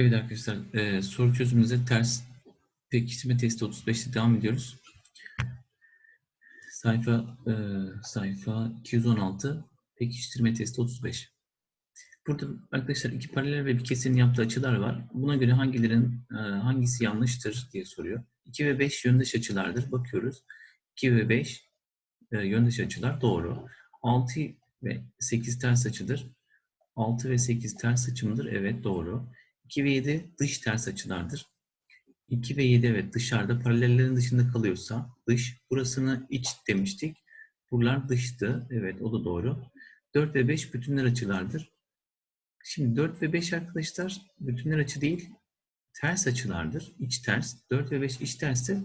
Evet arkadaşlar, e, soru çözümümüze ters pekiştirme testi 35'te devam ediyoruz. Sayfa e, sayfa 216 pekiştirme testi 35. Burada arkadaşlar iki paralel ve bir kesenin yaptığı açılar var. Buna göre hangilerin e, hangisi yanlıştır diye soruyor. 2 ve 5 yöndeş açılardır. Bakıyoruz. 2 ve 5 e, yöndeş açılar doğru. 6 ve 8 ters açıdır. 6 ve 8 ters açımdır. Evet doğru. 2 ve 7 dış ters açılardır. 2 ve 7 evet dışarıda paralellerin dışında kalıyorsa dış. Burasını iç demiştik. Buralar dıştı. Evet o da doğru. 4 ve 5 bütünler açılardır. Şimdi 4 ve 5 arkadaşlar bütünler açı değil ters açılardır. İç ters. 4 ve 5 iç tersse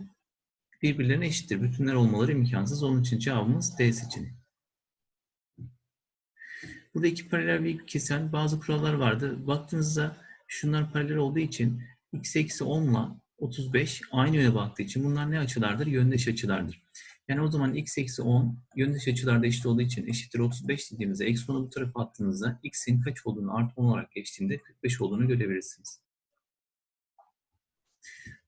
birbirlerine eşittir. Bütünler olmaları imkansız. Onun için cevabımız D seçeneği. Burada iki paralel iki kesen bazı kurallar vardı. Baktığınızda şunlar paralel olduğu için x eksi 10 ile 35 aynı yöne baktığı için bunlar ne açılardır? Yöndeş açılardır. Yani o zaman x eksi 10 yöndeş açılarda eşit olduğu için eşittir 35 dediğimizde eksi 10'u bu tarafa attığınızda x'in kaç olduğunu artı 10 olarak geçtiğinde 45 olduğunu görebilirsiniz.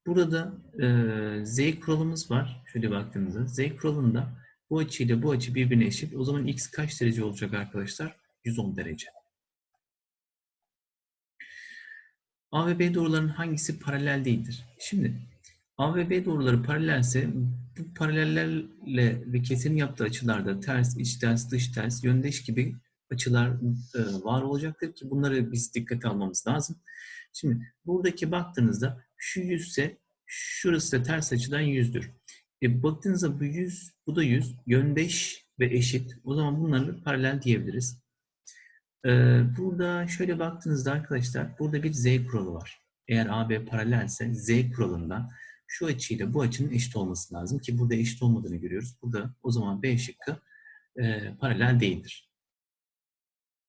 Burada da e, z kuralımız var. Şöyle baktığımızda z kuralında bu açı ile bu açı birbirine eşit. O zaman x kaç derece olacak arkadaşlar? 110 derece. A ve B doğrularının hangisi paralel değildir? Şimdi A ve B doğruları paralelse bu paralellerle ve kesenin yaptığı açılarda ters, iç ters, dış ters, yöndeş gibi açılar e, var olacaktır ki bunları biz dikkate almamız lazım. Şimdi buradaki baktığınızda şu 100 ise şurası da ters açıdan 100'dür. E, baktığınızda bu 100, bu da 100, yöndeş ve eşit. O zaman bunları paralel diyebiliriz. Ee, burada şöyle baktığınızda arkadaşlar burada bir z kuralı var. Eğer AB paralelse z kuralında şu açıyla bu açının eşit olması lazım ki burada eşit olmadığını görüyoruz. Burada o zaman B şıkkı e, paralel değildir.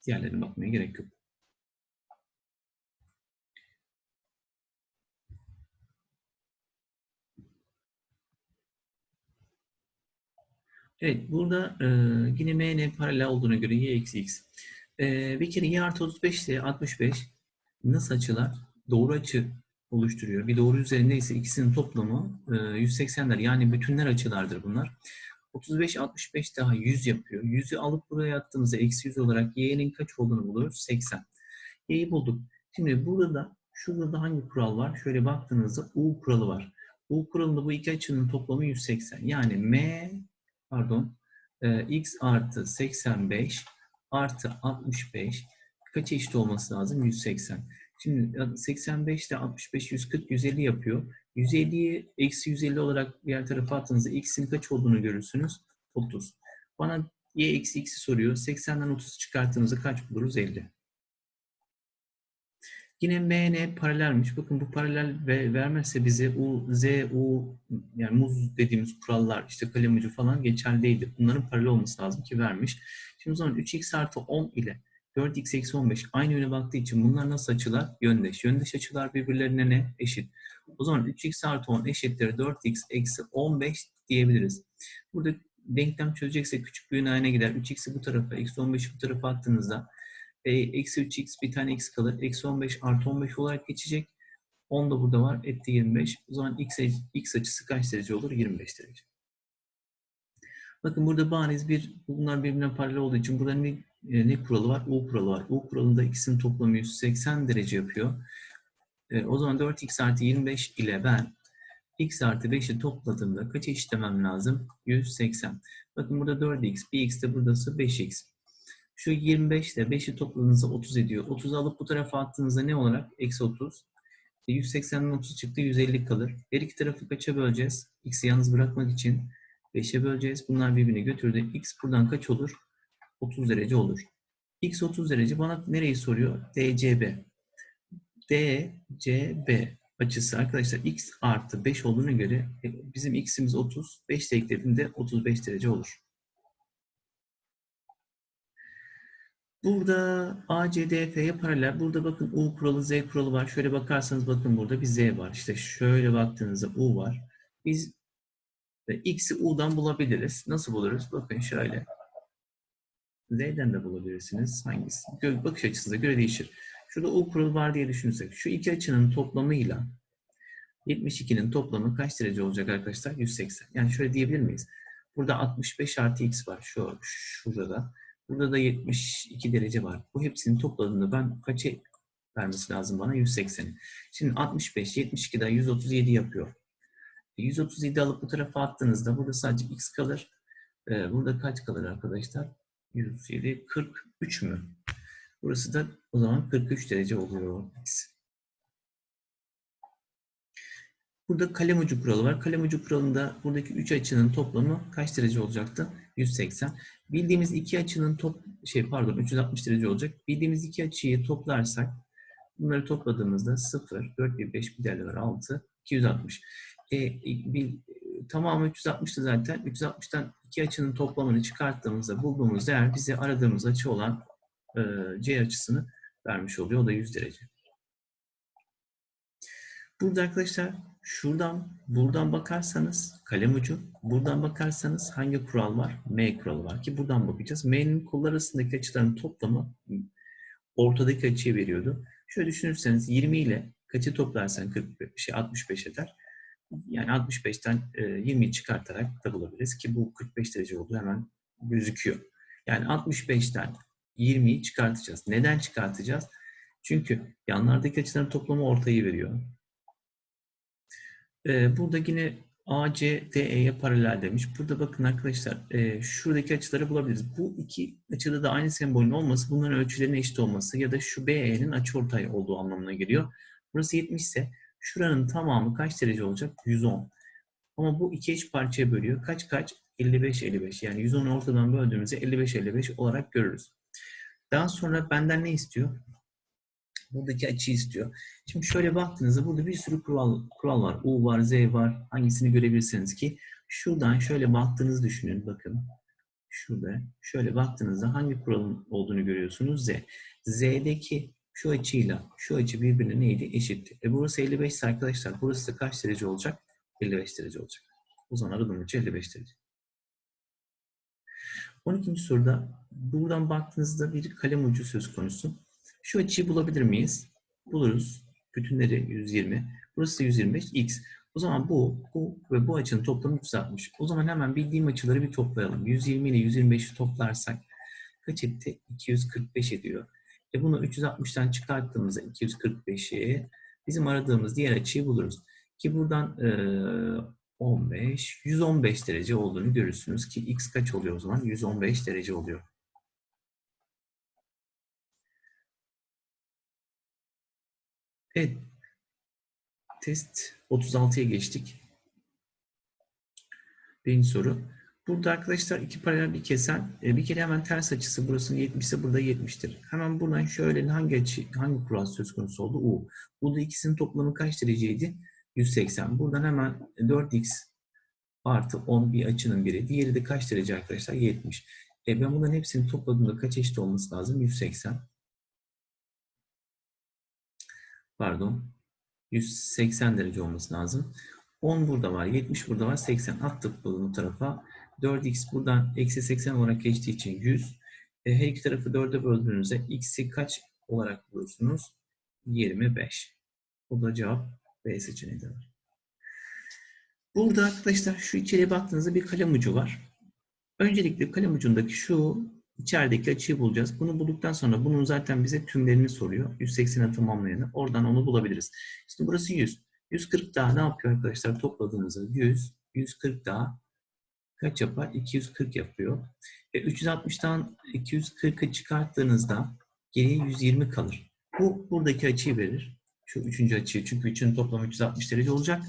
Diğerlerine bakmaya gerek yok. Evet burada e, yine MN paralel olduğuna göre y eksi x. E, bir kere y artı 35 ile 65 nasıl açılar? Doğru açı oluşturuyor. Bir doğru üzerinde ise ikisinin toplamı e, 180'ler. Yani bütünler açılardır bunlar. 35, 65 daha 100 yapıyor. 100'ü alıp buraya attığımızda eksi 100 olarak y'nin kaç olduğunu buluyoruz? 80. Y'yi bulduk. Şimdi burada şurada da hangi kural var? Şöyle baktığınızda U kuralı var. U kuralında bu iki açının toplamı 180. Yani M pardon e, x artı 85 artı 65 kaç eşit olması lazım? 180. Şimdi 85 ile 65 140 150 yapıyor. 150'yi eksi 150 olarak diğer tarafa attığınızda x'in kaç olduğunu görürsünüz? 30. Bana y eksi x'i soruyor. 80'den 30 çıkarttığımızda kaç buluruz? 50. Yine MN paralelmiş. Bakın bu paralel ve vermezse bize U, Z, U yani muz dediğimiz kurallar işte kalem ucu falan geçerli değildir. Bunların paralel olması lazım ki vermiş. Şimdi o zaman 3x artı 10 ile 4x eksi 15 aynı yöne baktığı için bunlar nasıl açılar? Yöndeş. Yöndeş açılar birbirlerine ne? Eşit. O zaman 3x artı 10 eşittir 4x eksi 15 diyebiliriz. Burada denklem çözeceksek küçük büyüğün aynı gider. 3x'i bu tarafa, eksi 15'i bu tarafa attığınızda e, eksi 3x bir tane x kalır. Eksi 15 artı 15 olarak geçecek. 10 da burada var. Etti 25. O zaman x, x açısı kaç derece olur? 25 derece. Bakın burada bariz bir, bunlar birbirine paralel olduğu için burada ne, e, ne kuralı var? U kuralı var. U kuralında ikisinin toplamı 180 derece yapıyor. E, o zaman 4x artı 25 ile ben x artı 5'i topladığımda kaç eşitlemem lazım? 180. Bakın burada 4x, bir x de buradası 5x. Şu 25 ile 5'i topladığınızda 30 ediyor. 30'u alıp bu tarafa attığınızda ne olarak? Eksi 30. E 180'den 30 çıktı 150 kalır. Her iki tarafı kaça böleceğiz? X'i yalnız bırakmak için 5'e böleceğiz. Bunlar birbirini götürdü. X buradan kaç olur? 30 derece olur. X 30 derece bana nereyi soruyor? DCB. DCB açısı arkadaşlar x artı 5 olduğuna göre e, bizim x'imiz 30. 5 de eklediğinde 35 derece olur. Burada ACDF'ye paralel. Burada bakın U kuralı, Z kuralı var. Şöyle bakarsanız bakın burada bir Z var. İşte şöyle baktığınızda U var. Biz X'i U'dan bulabiliriz. Nasıl buluruz? Bakın şöyle. Z'den de bulabilirsiniz. Hangisi? Bakış açısına göre değişir. Şurada U kuralı var diye düşünürsek şu iki açının toplamıyla 72'nin toplamı kaç derece olacak arkadaşlar? 180. Yani şöyle diyebilir miyiz? Burada 65 artı x var. Şu, şurada da. Burada da 72 derece var. Bu hepsini topladığında ben kaça vermesi lazım bana? 180'i. Şimdi 65, 72 daha 137 yapıyor. 137 alıp bu tarafa attığınızda burada sadece x kalır. Ee, burada kaç kalır arkadaşlar? 107, 43 mü? Burası da o zaman 43 derece oluyor. Burada kalem ucu kuralı var. Kalem ucu kuralında buradaki 3 açının toplamı kaç derece olacaktı? 180. Bildiğimiz iki açının top şey pardon 360 derece olacak. Bildiğimiz iki açıyı toplarsak bunları topladığımızda 0, 4 bir 5 bir değerli var 6, 260. E, bir, tamamı 360'tı zaten. 360'tan iki açının toplamını çıkarttığımızda bulduğumuz değer bize aradığımız açı olan e, C açısını vermiş oluyor. O da 100 derece. Burada arkadaşlar şuradan buradan bakarsanız kalem ucu, buradan bakarsanız hangi kural var? M kuralı var ki buradan bakacağız. M'nin kollar arasındaki açıların toplamı ortadaki açıyı veriyordu. Şöyle düşünürseniz 20 ile kaçı toplarsan 40 şey 65 eder. Yani 65'ten 20'yi çıkartarak da bulabiliriz ki bu 45 derece olduğu hemen gözüküyor. Yani 65'ten 20'yi çıkartacağız. Neden çıkartacağız? Çünkü yanlardaki açıların toplamı ortayı veriyor. Ee, burada yine AC, DE'ye paralel demiş. Burada bakın arkadaşlar e, şuradaki açıları bulabiliriz. Bu iki açıda da aynı sembolün olması bunların ölçülerinin eşit olması ya da şu BE'nin açıortay olduğu anlamına geliyor. Burası 70 ise şuranın tamamı kaç derece olacak? 110. Ama bu iki eş parçaya bölüyor. Kaç kaç? 55-55. Yani 110'u ortadan böldüğümüzde 55-55 olarak görürüz. Daha sonra benden ne istiyor? Buradaki açıyı istiyor. Şimdi şöyle baktığınızda burada bir sürü kural, kural var. U var, Z var. Hangisini görebilirsiniz ki? Şuradan şöyle baktığınızı düşünün. Bakın. Şurada şöyle baktığınızda hangi kuralın olduğunu görüyorsunuz? Z. Z'deki şu açıyla şu açı birbirine neydi? Eşitti. E burası 55 ise arkadaşlar burası da kaç derece olacak? 55 derece olacak. O zaman aradığım açı 55 derece. 12. soruda buradan baktığınızda bir kalem ucu söz konusu. Şu açıyı bulabilir miyiz? Buluruz. Bütünleri 120. Burası da 125. X. O zaman bu, bu ve bu açının toplamı 360. O zaman hemen bildiğim açıları bir toplayalım. 120 ile 125'i toplarsak kaç etti? 245 ediyor. E bunu 360'tan çıkarttığımızda 245'i bizim aradığımız diğer açıyı buluruz. Ki buradan e, 15, 115 derece olduğunu görürsünüz ki x kaç oluyor o zaman? 115 derece oluyor. Evet. Test 36'ya geçtik. Birinci soru. Burada arkadaşlar iki paralel bir kesen e, bir kere hemen ters açısı burasının 70 ise burada 70'tir. Hemen buradan şöyle hangi açı hangi kural söz konusu oldu? U. Burada ikisinin toplamı kaç dereceydi? 180. Buradan hemen 4x artı 10 bir açının biri. Diğeri de kaç derece arkadaşlar? 70. E ben bunların hepsini topladığımda kaç eşit olması lazım? 180. Pardon. 180 derece olması lazım. 10 burada var, 70 burada var, 80 attık bu tarafa. 4x buradan eksi 80 olarak geçtiği için 100. E, her iki tarafı 4'e böldüğünüzde x'i kaç olarak bulursunuz? 25. Bu da cevap B seçeneği de var. Burada arkadaşlar şu içeriye baktığınızda bir kalem ucu var. Öncelikle kalem ucundaki şu içerideki açıyı bulacağız. Bunu bulduktan sonra bunun zaten bize tümlerini soruyor. 180'e tamamlayanı. Oradan onu bulabiliriz. Şimdi burası 100. 140 daha ne yapıyor arkadaşlar? Topladığınızda 100, 140 daha kaç yapar? 240 yapıyor. E, 360'tan 240'ı çıkarttığınızda geriye 120 kalır. Bu buradaki açıyı verir. Şu üçüncü açıyı. Çünkü üçün toplamı 360 derece olacak.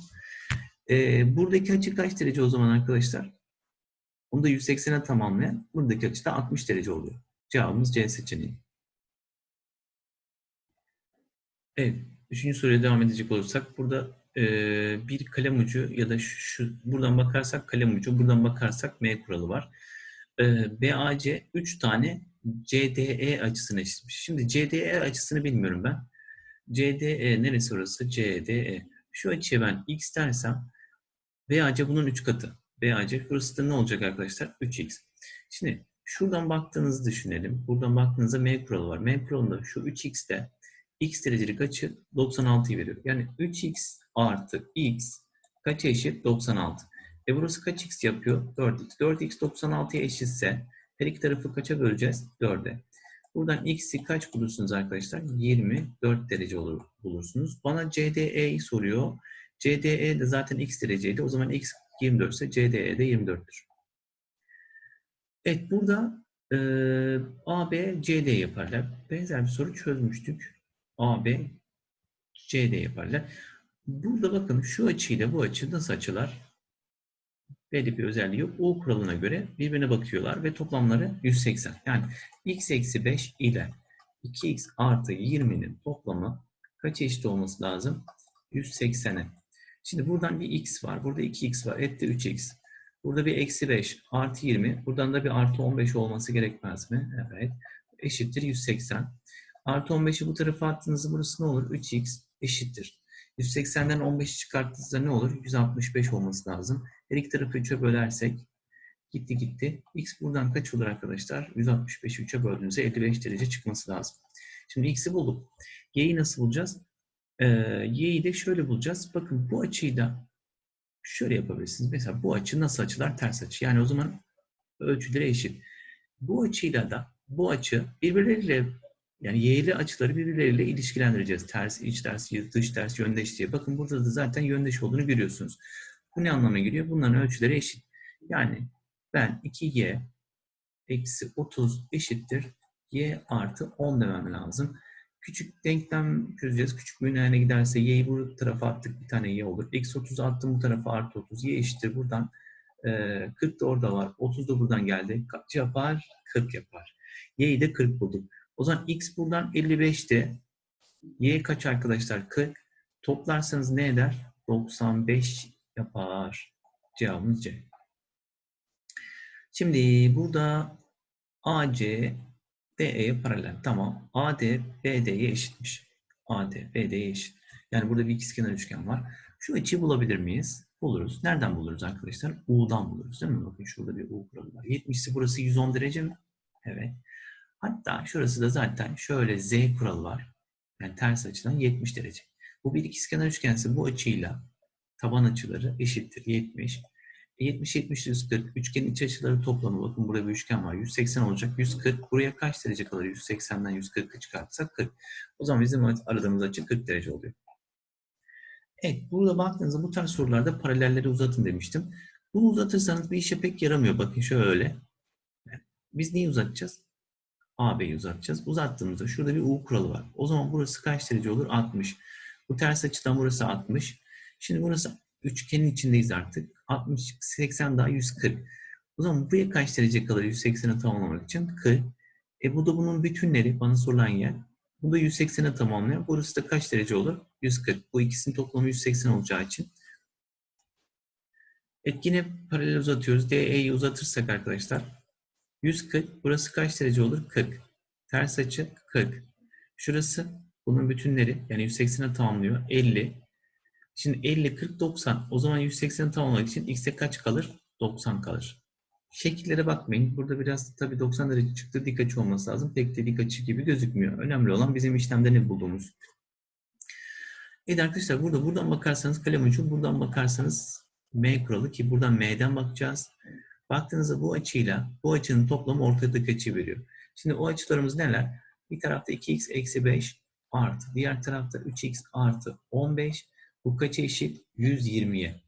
E, buradaki açı kaç derece o zaman arkadaşlar? Onu da 180'e tamamlayan buradaki açı da 60 derece oluyor. Cevabımız C seçeneği. Evet. Üçüncü soruya devam edecek olursak burada e, bir kalem ucu ya da şu buradan bakarsak kalem ucu, buradan bakarsak M kuralı var. E, BAC 3 tane CDE açısını eşitmiş. Şimdi CDE açısını bilmiyorum ben. CDE neresi orası? CDE. Şu açıya ben x dersem BAC bunun 3 katı. BAC da ne olacak arkadaşlar? 3x. Şimdi şuradan baktığınızı düşünelim. Buradan baktığınızda M kuralı var. M kuralında şu 3x'te x derecelik açı 96'yı veriyor. Yani 3x artı x kaça eşit? 96. E burası kaç x yapıyor? 4x. 4x 96'ya eşitse her iki tarafı kaça böleceğiz? 4'e. Buradan x'i kaç bulursunuz arkadaşlar? 24 derece olur, bulursunuz. Bana CDE'yi soruyor. CDE de zaten x dereceydi. O zaman x 24 ise CDE de 24'tür. Evet burada e, AB, CD yaparlar. Benzer bir soru çözmüştük. AB, CD yaparlar. Burada bakın şu açıyla bu açı nasıl açılar? Belli bir özelliği yok. U kuralına göre birbirine bakıyorlar ve toplamları 180. Yani x eksi 5 ile 2x artı 20'nin toplamı kaç eşit olması lazım? 180'e. Şimdi buradan bir x var. Burada 2x var. Etti 3x. Burada bir eksi 5 artı 20. Buradan da bir artı 15 olması gerekmez mi? Evet. Eşittir 180. Artı 15'i bu tarafa attığınızda burası ne olur? 3x eşittir. 180'den 15'i çıkarttığınızda ne olur? 165 olması lazım. Her iki tarafı 3'e bölersek gitti gitti. X buradan kaç olur arkadaşlar? 165'i 3'e böldüğünüzde 55 derece çıkması lazım. Şimdi X'i bulduk. Y'yi nasıl bulacağız? Ee, Y'yi de şöyle bulacağız. Bakın bu açıyı da şöyle yapabilirsiniz. Mesela bu açı nasıl açılar? Ters açı. Yani o zaman ölçüleri eşit. Bu açıyla da bu açı birbirleriyle yani y'li açıları birbirleriyle ilişkilendireceğiz. Ters, iç ters, dış ters, yöndeş diye. Bakın burada da zaten yöndeş olduğunu görüyorsunuz. Bu ne anlama geliyor? Bunların ölçüleri eşit. Yani ben 2y eksi 30 eşittir y artı 10 demem lazım. Küçük denklem çözeceğiz. Küçük büyüğüne giderse y'yi bu tarafa attık bir tane y olur. Eksi 30 attım bu tarafa artı 30. y eşittir buradan. E, 40 da orada var. 30 da buradan geldi. Kaç yapar? 40 yapar. y'yi de 40 bulduk. O zaman x buradan 55'ti. Y kaç arkadaşlar? 40. Toplarsanız ne eder? 95 yapar. Cevabımız C. Şimdi burada AC DE'ye paralel. Tamam. AD BD'ye eşitmiş. AD BD'ye eşit. Yani burada bir ikizkenar üçgen var. Şu açıyı bulabilir miyiz? Buluruz. Nereden buluruz arkadaşlar? U'dan buluruz değil mi? Bakın şurada bir U kuralı var. 70 ise burası 110 derece mi? Evet. Hatta şurası da zaten şöyle Z kuralı var. Yani ters açıdan 70 derece. Bu bir ikizkenar üçgense bu açıyla taban açıları eşittir 70. 70 70 140 üçgenin iç açıları toplamı bakın burada bir üçgen var 180 olacak 140 buraya kaç derece kalır 180'den 140'ı çıkartsak 40 o zaman bizim aradığımız açı 40 derece oluyor. Evet burada baktığınızda bu tarz sorularda paralelleri uzatın demiştim. Bunu uzatırsanız bir işe pek yaramıyor bakın şöyle. Biz neyi uzatacağız? AB'yi uzatacağız. Uzattığımızda şurada bir U kuralı var. O zaman burası kaç derece olur? 60. Bu ters açıdan burası 60. Şimdi burası üçgenin içindeyiz artık. 60, 80 daha 140. O zaman buraya kaç derece kalır 180'i tamamlamak için? 40. E bu da bunun bütünleri bana sorulan yer. Bu da 180'i tamamlıyor. Burası da kaç derece olur? 140. Bu ikisinin toplamı 180 olacağı için. Evet yine paralel uzatıyoruz. DE'yi uzatırsak arkadaşlar 140. Burası kaç derece olur? 40. Ters açı 40. Şurası bunun bütünleri yani 180'e tamamlıyor. 50. Şimdi 50, 40, 90. O zaman 180'i tamamlamak için x'e kaç kalır? 90 kalır. Şekillere bakmayın. Burada biraz tabii 90 derece çıktı. Dik açı olması lazım. Pek de dik açı gibi gözükmüyor. Önemli olan bizim işlemde ne bulduğumuz. Evet arkadaşlar burada buradan bakarsanız kalem ucu, buradan bakarsanız M kuralı ki buradan M'den bakacağız. Baktığınızda bu açıyla bu açının toplamı ortadaki açı veriyor. Şimdi o açılarımız neler? Bir tarafta 2x eksi 5 artı. Diğer tarafta 3x artı 15. Bu kaça eşit? 120'ye.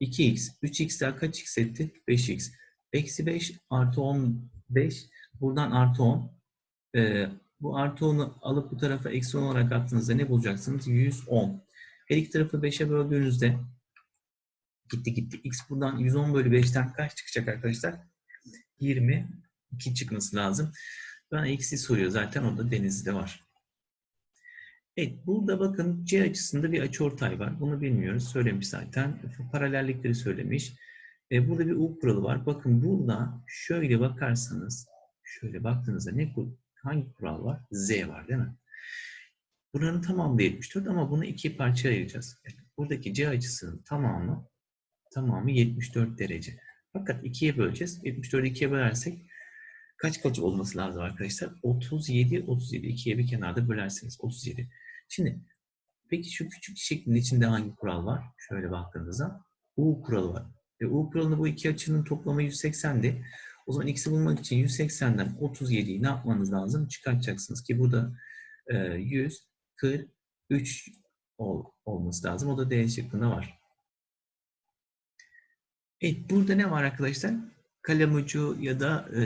2x. 3x daha kaç x etti? 5x. Eksi 5 artı 15. Buradan artı 10. Ee, bu artı 10'u alıp bu tarafa eksi 10 olarak attığınızda ne bulacaksınız? 110. Her iki tarafı 5'e böldüğünüzde gitti gitti. X buradan 110 bölü 5'ten kaç çıkacak arkadaşlar? 22 çıkması lazım. Bana x'i soruyor zaten. O da denizde var. Evet, burada bakın C açısında bir açıortay var. Bunu bilmiyoruz. Söylemiş zaten. Paralellikleri söylemiş. E, burada bir U kuralı var. Bakın burada şöyle bakarsanız, şöyle baktığınızda ne hangi kural var? Z var değil mi? Buranın tamamı da 74 ama bunu iki parçaya ayıracağız. Yani buradaki C açısının tamamı tamamı 74 derece. Fakat ikiye böleceğiz. 74'ü ikiye bölersek kaç kaç olması lazım arkadaşlar? 37, 37. ikiye bir kenarda bölersiniz. 37. Şimdi peki şu küçük şeklin içinde hangi kural var? Şöyle baktığınızda U kuralı var. E, U kuralında bu iki açının toplamı 180'di. O zaman x'i bulmak için 180'den 37'yi ne yapmanız lazım? Çıkartacaksınız ki burada e, 143 ol, olması lazım. O da D şıkkında var. Evet, burada ne var arkadaşlar? Kalem ucu ya da e,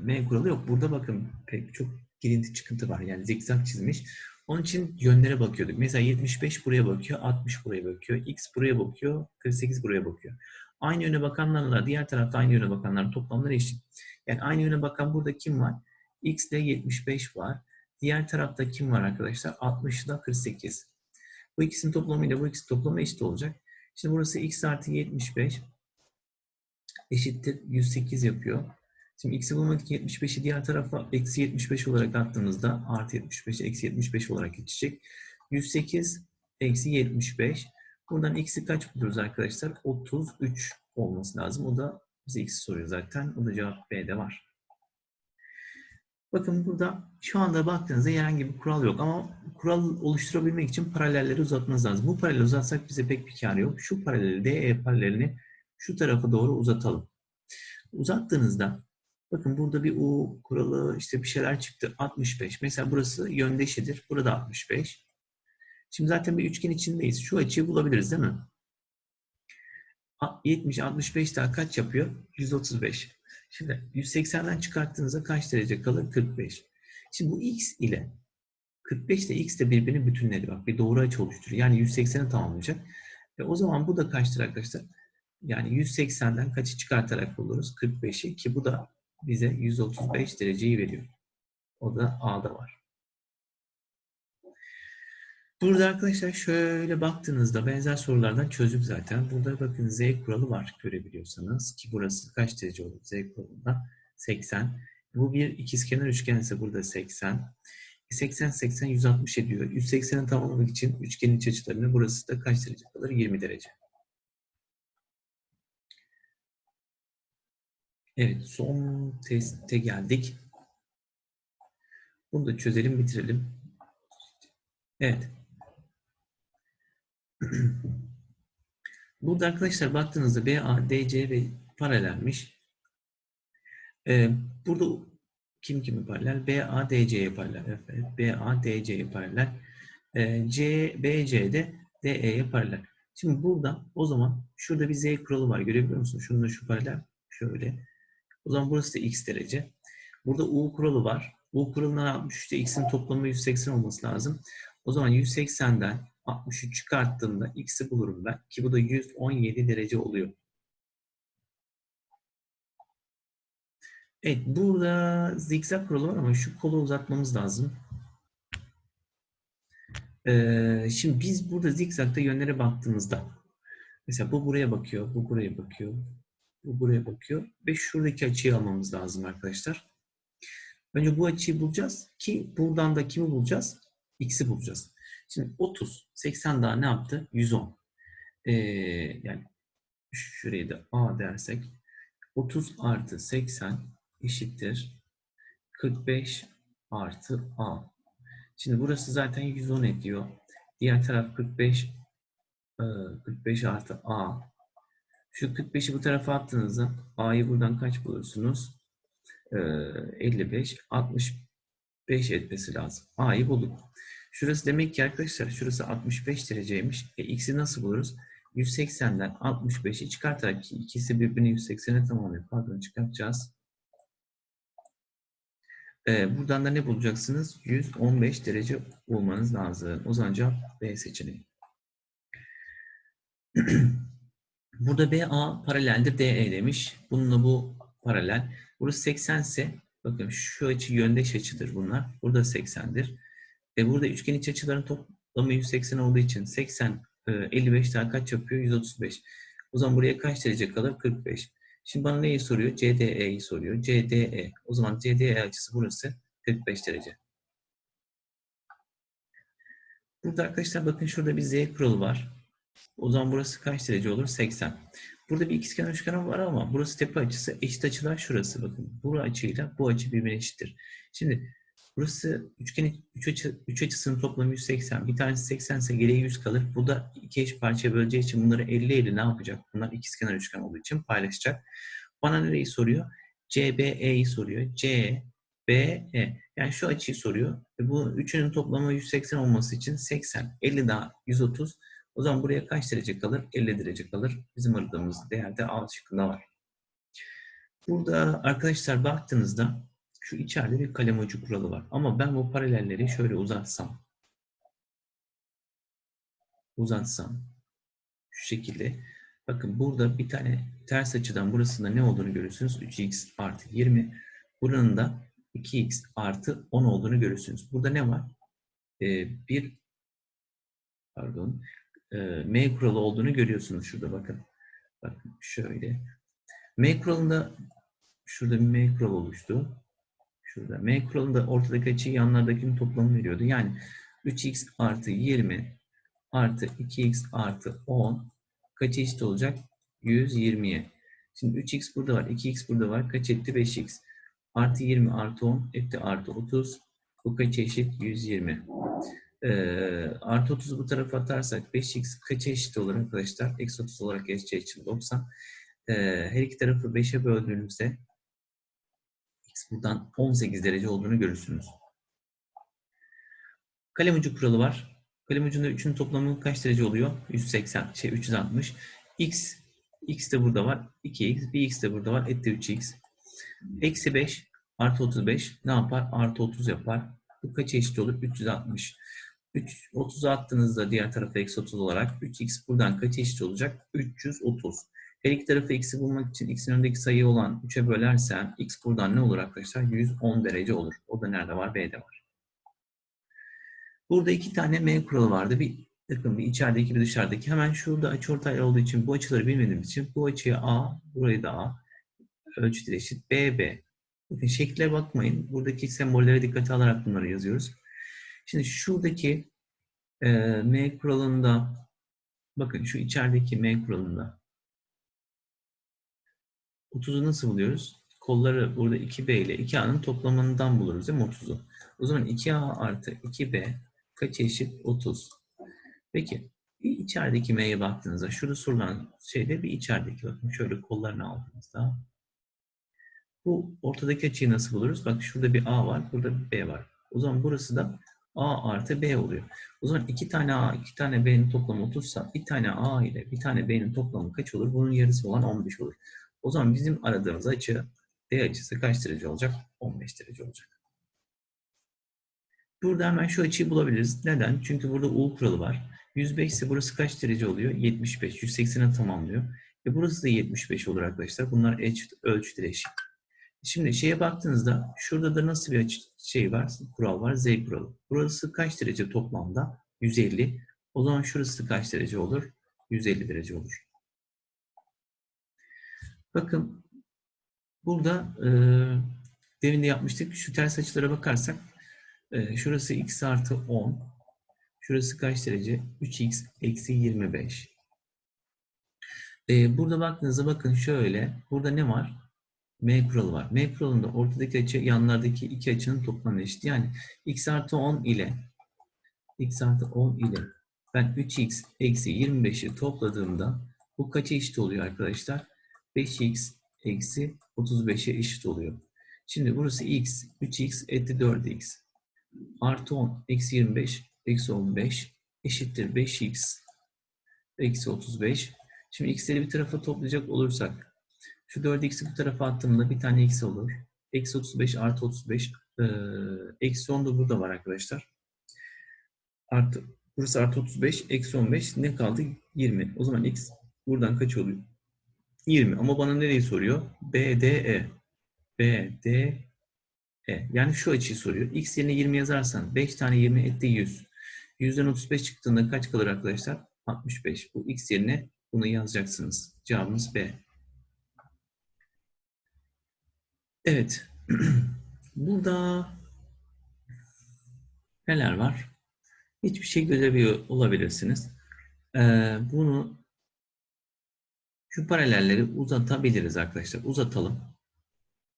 M kuralı yok. Burada bakın pek çok girinti çıkıntı var. Yani zikzak çizmiş. Onun için yönlere bakıyorduk. Mesela 75 buraya bakıyor, 60 buraya bakıyor, X buraya bakıyor, 48 buraya bakıyor. Aynı yöne bakanlarla diğer tarafta aynı yöne bakanların toplamları eşit. Yani aynı yöne bakan burada kim var? X ile 75 var. Diğer tarafta kim var arkadaşlar? 60 ile 48. Bu ikisinin toplamıyla bu ikisinin toplamı eşit olacak. Şimdi burası x artı 75 eşittir 108 yapıyor. Şimdi x'i bulmak için 75'i diğer tarafa eksi 75 olarak attığımızda artı 75 eksi 75 olarak geçecek. 108 eksi 75. Buradan x'i kaç buluruz arkadaşlar? 33 olması lazım. O da bize x'i soruyor zaten. O da cevap B'de var. Bakın burada şu anda baktığınızda herhangi bir kural yok ama kural oluşturabilmek için paralelleri uzatmanız lazım. Bu paraleli uzatsak bize pek bir kar yok. Şu paraleli DE paralelini şu tarafa doğru uzatalım. Uzattığınızda bakın burada bir U kuralı işte bir şeyler çıktı. 65. Mesela burası yöndeşidir. Burada 65. Şimdi zaten bir üçgen içindeyiz. Şu açıyı bulabiliriz değil mi? 70, 65 daha kaç yapıyor? 135. Şimdi 180'den çıkarttığınızda kaç derece kalır? 45. Şimdi bu x ile 45 ile x de birbirini bütünledi. Bak bir doğru açı oluşturuyor. Yani 180'i tamamlayacak. E o zaman bu da kaçtır arkadaşlar? Yani 180'den kaçı çıkartarak buluruz? 45'i ki bu da bize 135 dereceyi veriyor. O da A'da var. Burada arkadaşlar şöyle baktığınızda benzer sorulardan çözdük zaten. Burada bakın Z kuralı var görebiliyorsanız ki burası kaç derece olur Z kuralında? 80. Bu bir ikizkenar üçgen ise burada 80. 80 80 160 ediyor. 180'i tamamlamak için üçgenin iç açılarını burası da kaç derece kalır? 20 derece. Evet son teste geldik. Bunu da çözelim bitirelim. Evet. Burada arkadaşlar baktığınızda BA, DC ve paralelmiş. Ee, burada kim kimi paralel? BA, DC'ye paralel. Evet, BA, DC'ye paralel. Ee, C, BC de DE'ye paralel. Şimdi burada o zaman şurada bir Z kuralı var. Görebiliyor musun? Şununla şu paralel. Şöyle. O zaman burası da X derece. Burada U kuralı var. U kuralından 63'te X'in toplamı 180 olması lazım. O zaman 180'den 63 çıkarttığımda x'i bulurum ben. Ki bu da 117 derece oluyor. Evet burada zikzak kuralı var ama şu kolu uzatmamız lazım. Ee, şimdi biz burada zikzakta yönlere baktığımızda mesela bu buraya bakıyor, bu buraya bakıyor, bu buraya bakıyor ve şuradaki açıyı almamız lazım arkadaşlar. Önce bu açıyı bulacağız ki buradan da kimi bulacağız? X'i bulacağız. Şimdi 30, 80 daha ne yaptı? 110. Ee, yani şurayı da A dersek 30 artı 80 eşittir 45 artı A. Şimdi burası zaten 110 ediyor. Diğer taraf 45 45 artı A. Şu 45'i bu tarafa attığınızda A'yı buradan kaç bulursunuz? 55, 65 etmesi lazım. A'yı bulduk. Şurası demek ki arkadaşlar şurası 65 dereceymiş. E, x'i nasıl buluruz? 180'den 65'i çıkartarak ki ikisi birbirini 180'e tamamlıyor. Pardon çıkartacağız. E, buradan da ne bulacaksınız? 115 derece bulmanız lazım. O zaman cevap B seçeneği. Burada BA paraleldir DE demiş. Bununla bu paralel. Burası 80 ise bakın şu açı yöndeş açıdır bunlar. Burada 80'dir. E burada üçgen iç açıların toplamı 180 olduğu için 80, 55 daha kaç yapıyor? 135. O zaman buraya kaç derece kalır? 45. Şimdi bana neyi soruyor? CDE'yi soruyor. CDE. O zaman CDE açısı burası 45 derece. Burada arkadaşlar bakın şurada bir Z kuralı var. O zaman burası kaç derece olur? 80. Burada bir ikizkenar üçgen var ama burası tepe açısı. Eşit açılar şurası bakın. Bu açıyla bu açı birbirine eşittir. Şimdi burası üçgenin 3 açı, üç açısının toplamı 180. Bir tanesi 80 ise geriye 100 kalır. Bu da iki eş parçaya böleceği için bunları 50-50 ne yapacak? Bunlar ikizkenar üçgen olduğu için paylaşacak. Bana nereyi soruyor? CBE'yi soruyor. C, B, E. Yani şu açıyı soruyor. E bu üçünün toplamı 180 olması için 80, 50 daha 130. O zaman buraya kaç derece kalır? 50 derece kalır. Bizim aradığımız değerde A şıkkında var. Burada arkadaşlar baktığınızda şu içeride bir kalem ucu kuralı var. Ama ben bu paralelleri şöyle uzatsam. Uzatsam. Şu şekilde. Bakın burada bir tane ters açıdan burasında ne olduğunu görürsünüz. 3x artı 20. Buranın da 2x artı 10 olduğunu görürsünüz. Burada ne var? Ee, bir pardon e, M kuralı olduğunu görüyorsunuz şurada bakın. Bakın şöyle. M kuralında şurada bir M kuralı oluştu. Şurada. M kuralında ortadaki açı yanlardakinin toplamı veriyordu. Yani 3x artı 20 artı 2x artı 10 kaç eşit olacak? 120'ye. Şimdi 3x burada var. 2x burada var. Kaç etti? 5x. Artı 20 artı 10 etti artı 30. Bu kaç eşit? 120. Ee, artı 30'u bu tarafa atarsak 5x kaça eşit olur arkadaşlar? Eksi 30 olarak geçeceği için 90. Ee, her iki tarafı 5'e böldüğümüzde x buradan 18 derece olduğunu görürsünüz. Kalem ucu kuralı var. Kalem ucunda 3'ün toplamı kaç derece oluyor? 180, şey 360. x, x de burada var. 2x, bir x de burada var. Etti 3x. Eksi 5 artı 35 ne yapar? Artı 30 yapar. Bu kaça eşit olur? 360. 3, 30'u attığınızda diğer tarafa eksi 30 olarak 3x buradan kaça eşit olacak? 330. Her iki tarafı x'i bulmak için x'in önündeki sayı olan 3'e bölersem x buradan ne olur arkadaşlar? 110 derece olur. O da nerede var? B'de var. Burada iki tane M kuralı vardı. Bir bakın bir içerideki bir dışarıdaki. Hemen şurada açıortay olduğu için bu açıları bilmediğimiz için bu açıya A, burayı da A ölçüleri eşit BB. Bakın şekle bakmayın. Buradaki sembollere dikkate alarak bunları yazıyoruz. Şimdi şuradaki e, M kuralında bakın şu içerideki M kuralında 30'u nasıl buluyoruz? Kolları burada 2B ile 2A'nın toplamından buluruz değil mi 30'u? O zaman 2A artı 2B kaç eşit? 30. Peki bir içerideki M'ye baktığınızda şurada sorulan şeyde bir içerideki bakın şöyle kollarını aldığınızda bu ortadaki açıyı nasıl buluruz? Bak şurada bir A var, burada bir B var. O zaman burası da A artı B oluyor. O zaman iki tane A, iki tane B'nin toplamı 30 ise bir tane A ile bir tane B'nin toplamı kaç olur? Bunun yarısı olan 15 olur. O zaman bizim aradığımız açı D açısı kaç derece olacak? 15 derece olacak. Burada hemen şu açıyı bulabiliriz. Neden? Çünkü burada U kuralı var. 105 ise burası kaç derece oluyor? 75. 180'e tamamlıyor. Ve burası da 75 olur arkadaşlar. Bunlar eşit, ölçüleri eşit. Şimdi şeye baktığınızda şurada da nasıl bir şey var? Kural var. Z kuralı. Burası kaç derece toplamda? 150. O zaman şurası kaç derece olur? 150 derece olur. Bakın burada e, demin de yapmıştık. Şu ters açılara bakarsak e, şurası x artı 10. Şurası kaç derece? 3x eksi 25. E, burada baktığınızda bakın şöyle. Burada ne var? M kuralı var. M kuralında ortadaki açı yanlardaki iki açının toplamı eşit. Yani x artı 10 ile x artı 10 ile ben 3x eksi 25'i topladığımda bu kaça eşit oluyor arkadaşlar? 5x eksi 35'e eşit oluyor. Şimdi burası x, 3x etti 4x. Artı 10 eksi 25 eksi 15 eşittir 5x eksi 35. Şimdi x'leri bir tarafa toplayacak olursak şu 4x'i bu tarafa attığımda bir tane x olur. Eksi 35 artı 35. Ee, eksi 10 da burada var arkadaşlar. Artı, burası artı 35. Eksi 15. Ne kaldı? 20. O zaman x buradan kaç oluyor? 20. Ama bana nereyi soruyor? BDE. BDE. Yani şu açıyı soruyor. X yerine 20 yazarsan 5 tane 20 etti 100. 100'den 35 çıktığında kaç kalır arkadaşlar? 65. Bu X yerine bunu yazacaksınız. Cevabımız B. Evet. Burada neler var? Hiçbir şey görebiliyor olabilirsiniz. Ee, bunu Şu paralelleri uzatabiliriz arkadaşlar. Uzatalım.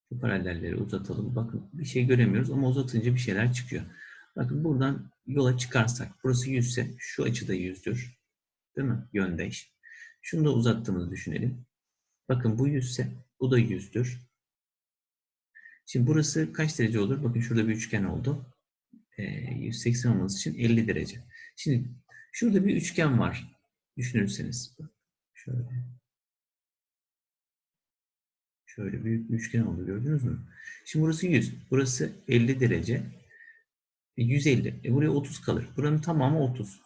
Şu paralelleri uzatalım. Bakın bir şey göremiyoruz ama uzatınca bir şeyler çıkıyor. Bakın buradan yola çıkarsak burası 100 ise şu açı da 100'dür. Değil mi? Yöndeş. Şunu da uzattığımızı düşünelim. Bakın bu 100 ise bu da 100'dür. Şimdi burası kaç derece olur? Bakın şurada bir üçgen oldu. Ee, 180 olması için 50 derece. Şimdi şurada bir üçgen var. Düşünürseniz. Şöyle. Şöyle büyük bir üçgen oldu gördünüz mü? Şimdi burası 100. Burası 50 derece. E, 150. E buraya 30 kalır. Buranın tamamı 30.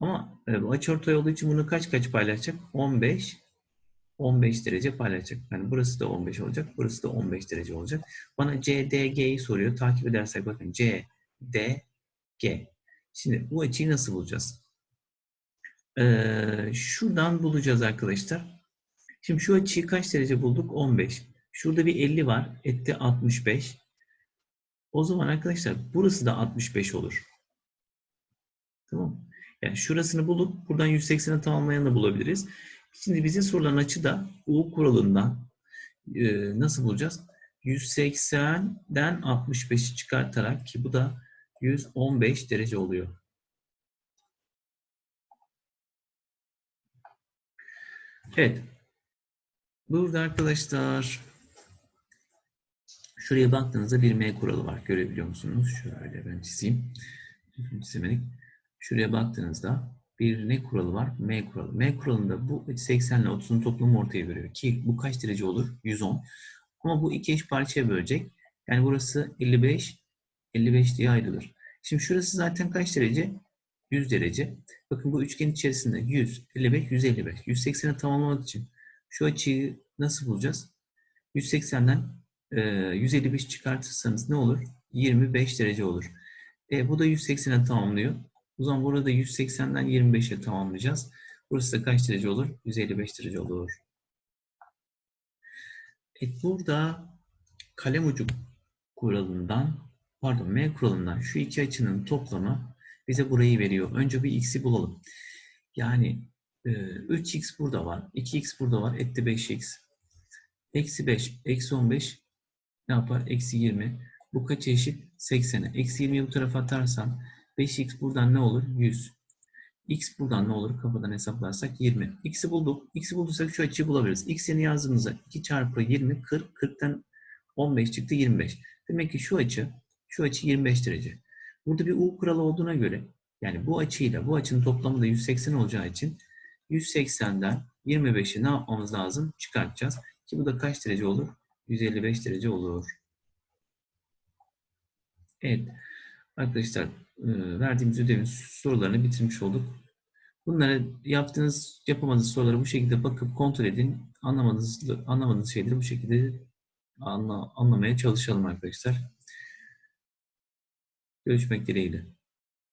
Ama e, açıortay olduğu için bunu kaç kaç paylaşacak? 15 15 derece paylaşacak. Yani burası da 15 olacak. Burası da 15 derece olacak. Bana CDG'yi soruyor. Takip edersek bakın CDG. Şimdi bu açıyı nasıl bulacağız? Ee, şuradan bulacağız arkadaşlar. Şimdi şu açıyı kaç derece bulduk? 15. Şurada bir 50 var. Etti 65. O zaman arkadaşlar burası da 65 olur. Tamam? Yani şurasını bulup buradan 180'i tamamlayanı da bulabiliriz. Şimdi bize sorulan açı da U kuralından e, nasıl bulacağız? 180'den 65'i çıkartarak ki bu da 115 derece oluyor. Evet. Burada arkadaşlar şuraya baktığınızda bir M kuralı var. Görebiliyor musunuz? Şöyle ben çizeyim. Şuraya baktığınızda bir ne kuralı var? M kuralı. M kuralında bu 80 ile 30'un toplamı ortaya veriyor. Ki bu kaç derece olur? 110. Ama bu iki eş parçaya bölecek. Yani burası 55, 55 diye ayrılır. Şimdi şurası zaten kaç derece? 100 derece. Bakın bu üçgen içerisinde 100, 55, 155. 180'i tamamlamak için şu açıyı nasıl bulacağız? 180'den e, 155 çıkartırsanız ne olur? 25 derece olur. E, bu da 180'e tamamlıyor. O zaman burada 180'den 25'e tamamlayacağız. Burası da kaç derece olur? 155 derece olur. Evet, burada kalem ucu kuralından, pardon M kuralından şu iki açının toplamı bize burayı veriyor. Önce bir x'i bulalım. Yani e, 3x burada var, 2x burada var, etti 5x. Eksi 5, eksi 15 ne yapar? Eksi 20. Bu kaç eşit? 80'e. Eksi 20'yi bu tarafa atarsam 5x buradan ne olur? 100. x buradan ne olur? Kafadan hesaplarsak 20. x'i bulduk. x'i bulduysak şu açıyı bulabiliriz. x'ini yazdığımızda 2 çarpı 20, 40. 40'tan 15 çıktı 25. Demek ki şu açı, şu açı 25 derece. Burada bir U kuralı olduğuna göre yani bu açıyla bu açının toplamı da 180 olacağı için 180'den 25'i ne yapmamız lazım? Çıkartacağız. Ki bu da kaç derece olur? 155 derece olur. Evet. Arkadaşlar verdiğimiz ödevin sorularını bitirmiş olduk. Bunları yaptığınız, yapamadığınız soruları bu şekilde bakıp kontrol edin. Anlamadığınız, anlamadığınız şeyleri bu şekilde anla, anlamaya çalışalım arkadaşlar. Görüşmek dileğiyle.